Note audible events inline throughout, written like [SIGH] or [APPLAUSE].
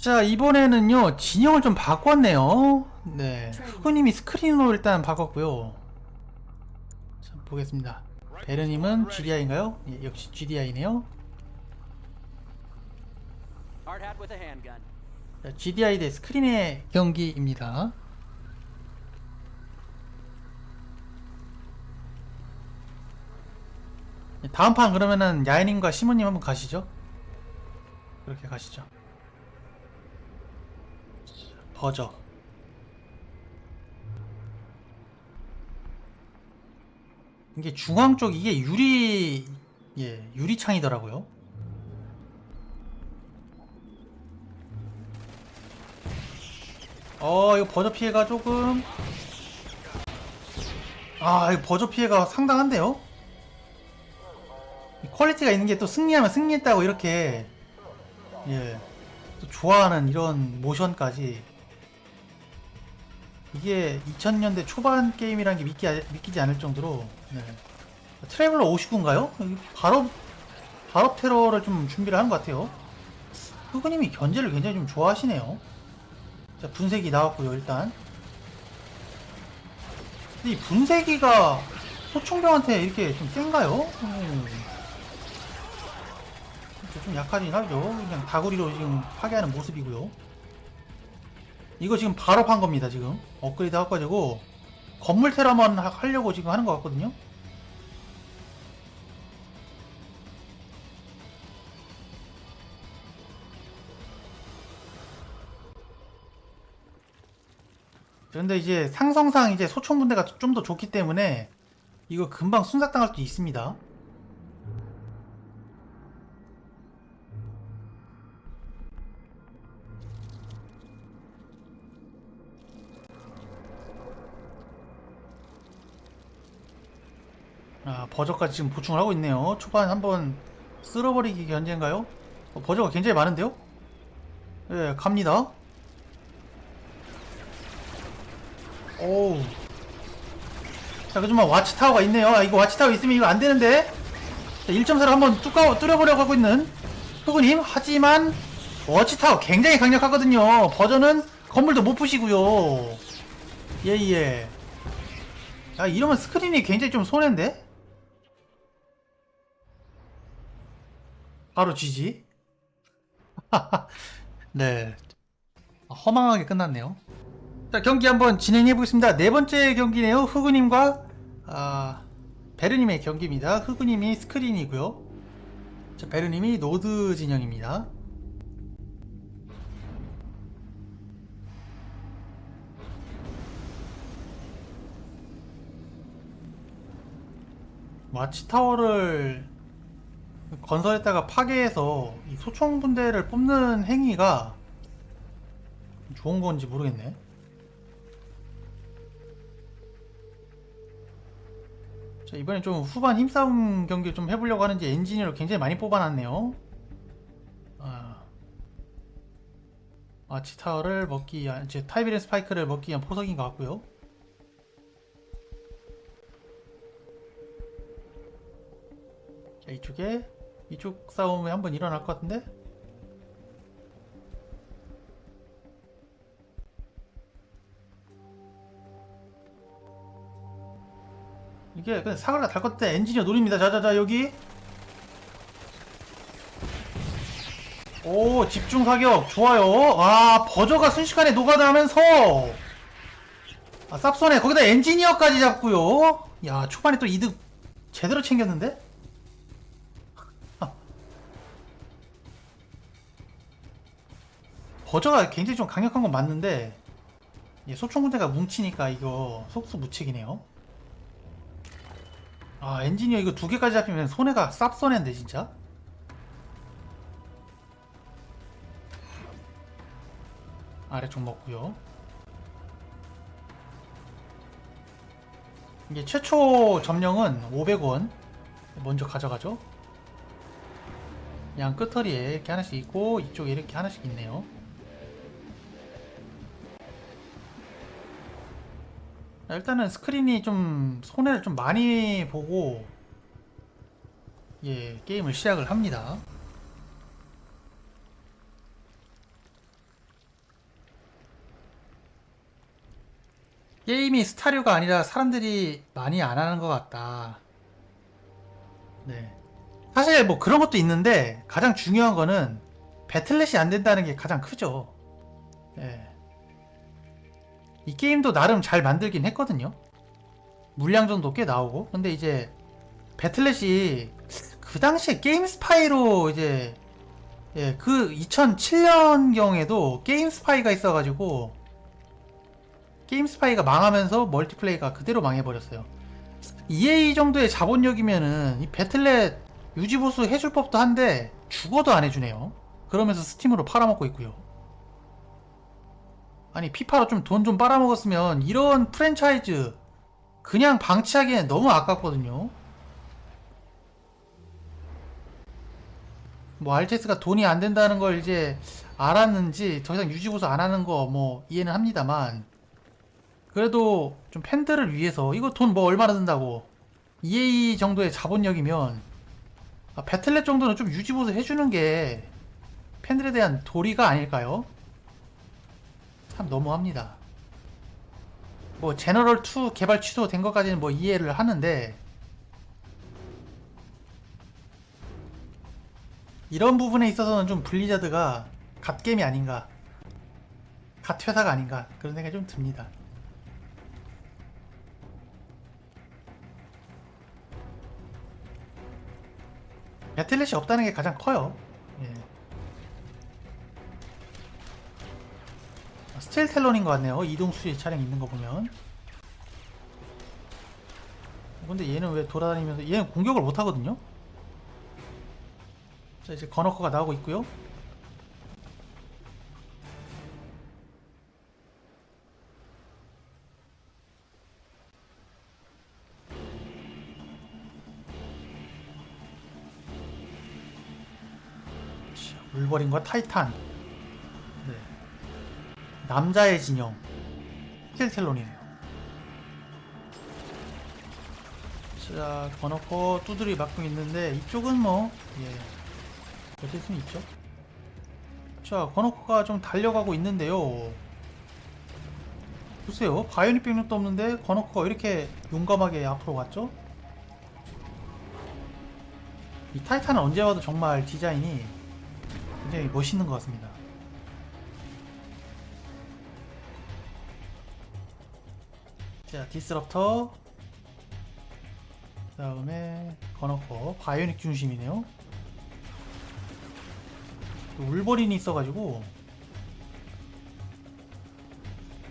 자 이번에는요 진영을 좀 바꿨네요. 네. 후구님이 스크린으로 일단 바꿨고요. 자 보겠습니다. 베르님은 GDI인가요? 예, 역시 GDI네요. 자, GDI 대 스크린의 경기입니다. 네, 다음 판 그러면은 야인님과 시모님 한번 가시죠. 그렇게 가시죠 버저 이게 중앙 쪽 이게 유리 예 유리창이더라고요. 어 이거 버저 피해가 조금. 아 이거 버저 피해가 상당한데요? 이 퀄리티가 있는 게 또 승리하면 승리했다고 이렇게 예, 또 좋아하는 이런 모션까지 이게 2000년대 초반 게임이라는 게 믿기, 믿기지 않을 정도로 네. 트래블러 59인가요? 바로 바로 테러를 좀 준비를 한 것 같아요. 후그님이 견제를 굉장히 좀 좋아하시네요. 자 분쇄기 나왔고요 일단. 이 분쇄기가 소총병한테 이렇게 좀 센가요? 음. 좀 약하긴 하죠. 그냥 다구리로 지금 파괴하는 모습이고요. 이거 지금 바로 판 겁니다, 지금. 업그레이드 해가지고, 건물 테러만 하- 하려고 지금 하는 것 같거든요. 그런데 이제 상성상 이제 소총 분대가 좀 더 좋기 때문에 이거 금방 순삭당할 수도 있습니다. 아, 버저까지 지금 보충을 하고 있네요. 초반 한번 쓸어버리기 견제인가요? 어, 버저가 굉장히 많은데요? 예, 갑니다. 오우. 자, 그지만 와치타워가 있네요. 아, 이거 와치타워 있으면 이거 안 되는데? 자, 1.4를 한번 뚜까, 뚫어보려고 하고 있는 흑우님. 하지만, 와치타워 굉장히 강력하거든요. 버저는 건물도 못 푸시고요. 예, 예. 야, 이러면 스크린이 굉장히 좀 손해인데? 바로 GG. [LAUGHS] 네. 아, 허망하게 끝났네요. 자, 경기 한번 진행해 보겠습니다. 네 번째 경기네요. 흑우님과, 아, 베르님의 경기입니다. 흑우님이 스크린이고요. 자, 베르님이 노드 진영입니다. 와치타워를 건설했다가 파괴해서 이 소총 분대를 뽑는 행위가 좋은 건지 모르겠네. 자, 이번엔 좀 후반 힘싸움 경기를 좀 해보려고 하는지 엔지니어를 굉장히 많이 뽑아놨네요. 아, 와치타워를 먹기 위한, 이제 타이비렌 스파이크를 먹기 위한 포석인 것 같고요. 자, 이쪽에 이쪽 싸움이 한번 일어날 것 같은데? 이게 그냥 사과가 달것 때 엔지니어 노립니다. 자자자 여기. 오 집중 사격 좋아요. 아 버저가 순식간에 노가다하면서 아 쌉손에 거기다 엔지니어까지 잡고요. 야 초반에 또 이득 제대로 챙겼는데? 버저가 굉장히 좀 강력한 건 맞는데 예, 소총 군대가 뭉치니까 이거 속수 무책이네요. 아 엔지니어 이거 두 개까지 잡히면 손해가 쌉손해인데 진짜. 아래쪽 먹고요. 이게 최초 점령은 500원 먼저 가져가죠. 양 끝허리에 이렇게 하나씩 있고 이쪽에 이렇게 하나씩 있네요. 일단은 스크린이 좀 손해를 좀 많이 보고 예 게임을 시작을 합니다. 게임이 스타류가 아니라 사람들이 많이 안 하는 것 같다. 네. 사실 뭐 그런 것도 있는데 가장 중요한 거는 배틀넷이 안 된다는 게 가장 크죠. 예. 이 게임도 나름 잘 만들긴 했거든요. 물량전도 꽤 나오고. 근데 이제 배틀넷이 그 당시에 게임 스파이로 이제 예, 그 2007년 경에도 게임 스파이가 있어가지고 게임 스파이가 망하면서 멀티플레이가 그대로 망해버렸어요. EA 정도의 자본력이면은 이 배틀넷 유지보수 해줄 법도 한데 죽어도 안 해주네요. 그러면서 스팀으로 팔아먹고 있고요. 아니 피파로 좀 돈 좀 빨아먹었으면 이런 프랜차이즈 그냥 방치하기엔 너무 아깝거든요. 뭐 RTS가 돈이 안 된다는 걸 이제 알았는지 더 이상 유지보수 안 하는 거 뭐 이해는 합니다만 그래도 좀 팬들을 위해서 이거 돈 뭐 얼마나 든다고 EA 정도의 자본력이면 아, 배틀넷 정도는 좀 유지보수 해주는 게 팬들에 대한 도리가 아닐까요? 참 너무합니다. 뭐 제너럴 2 개발 취소된 것까지는 뭐 이해를 하는데 이런 부분에 있어서는 좀 블리자드가 갓게임이 아닌가 갓회사가 아닌가 그런 생각이 좀 듭니다. 배틀넷이 없다는 게 가장 커요. 예. 스틸 텔론인 것 같네요. 이동 수리 차량 있는 거 보면. 근데 얘는 왜 돌아다니면서 얘는 공격을 못 하거든요. 자 이제 건어커가 나오고 있고요. 울버린과 타이탄. 네. 남자의 진영. 스틸텔론이네요. 자, 건어커 두드리 맞고 있는데 이쪽은 뭐 예. 어쩔 수는 있죠. 자, 건어커가 좀 달려가고 있는데요. 보세요. 바이오닉 병력도 없는데 건어커가 왜 이렇게 용감하게 앞으로 갔죠? 이 타이탄은 언제 봐도 정말 디자인이 굉장히 멋있는 것 같습니다. 자, 디스럽터. 그 다음에 건어커. 바이오닉 중심이네요. 울버린이 있어가지고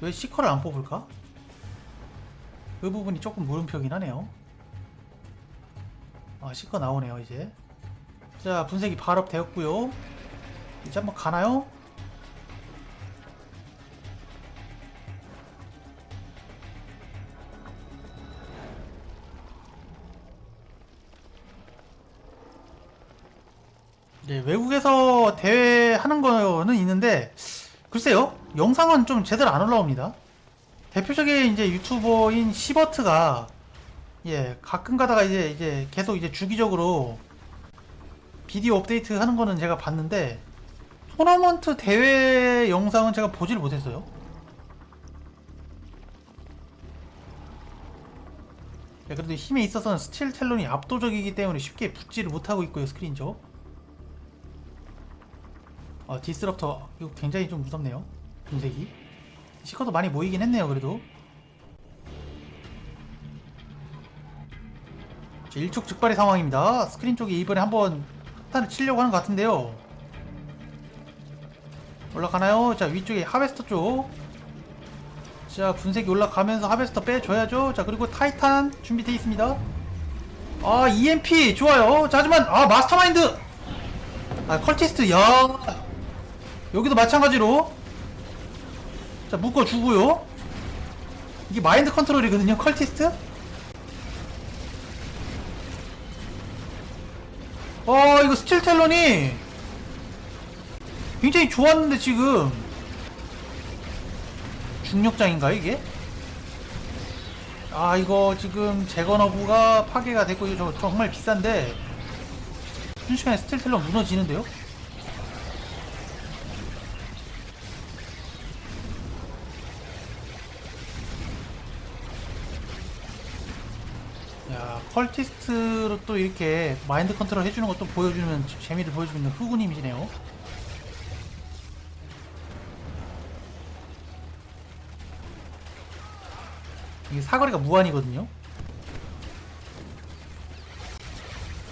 왜 시커를 안 뽑을까? 그 부분이 조금 물음표긴 하네요. 아 시커 나오네요 이제. 자 분쇄기 발업 되었고요. 이제 한번 가나요? 네, 외국에서 대회 하는 거는 있는데 글쎄요 영상은 좀 제대로 안 올라옵니다. 대표적인 이제 유튜버인 시버트가 예 가끔 가다가 이제 이제 계속 이제 주기적으로 비디오 업데이트 하는 거는 제가 봤는데 토너먼트 대회 영상은 제가 보지를 못했어요. 네, 그래도 힘에 있어서는 스틸 텔론이 압도적이기 때문에 쉽게 붙지를 못하고 있고요 스크린죠. 어, 디스럽터 이거 굉장히 좀 무섭네요. 분색이 시커도 많이 모이긴 했네요. 그래도 자, 일촉즉발의 상황입니다. 스크린 쪽이 이번에 한번 탄을 치려고 하는 것 같은데요. 올라가나요? 자 위쪽에 하베스터 쪽. 자 분색이 올라가면서 하베스터 빼줘야죠. 자 그리고 타이탄 준비되어 있습니다. 아 EMP 좋아요. 자 하지만 아 마스터마인드. 아 컬티스트 야 여기도 마찬가지로. 자 묶어주고요. 이게 마인드 컨트롤이거든요 컬티스트. 어 이거 스틸 텔론이 굉장히 좋았는데 지금. 중력장인가요 이게? 아 이거 지금 재건어부가 파괴가 됐고 이거 저- 정말 비싼데. 순식간에 스틸 텔론 무너지는데요? 컬티스트로 또 이렇게 마인드 컨트롤 해주는 것도 보여주는 재미를 보여주고 있는 후구님이시네요. 이게 사거리가 무한이거든요.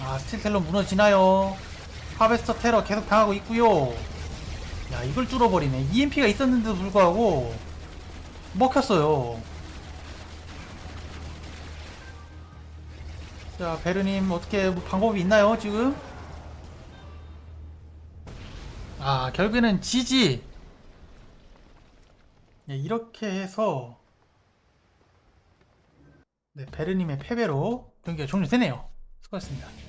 아, 스틸 텔러 무너지나요? 하베스터 테러 계속 당하고 있고요. 야, 이걸 뚫어버리네. EMP가 있었는데도 불구하고 먹혔어요. 자, 베르님 어떻게 뭐 방법이 있나요, 지금? 아, 결국에는 지지. 네, 이렇게 해서 네, 베르님의 패배로 경기가 종료되네요. 수고하셨습니다.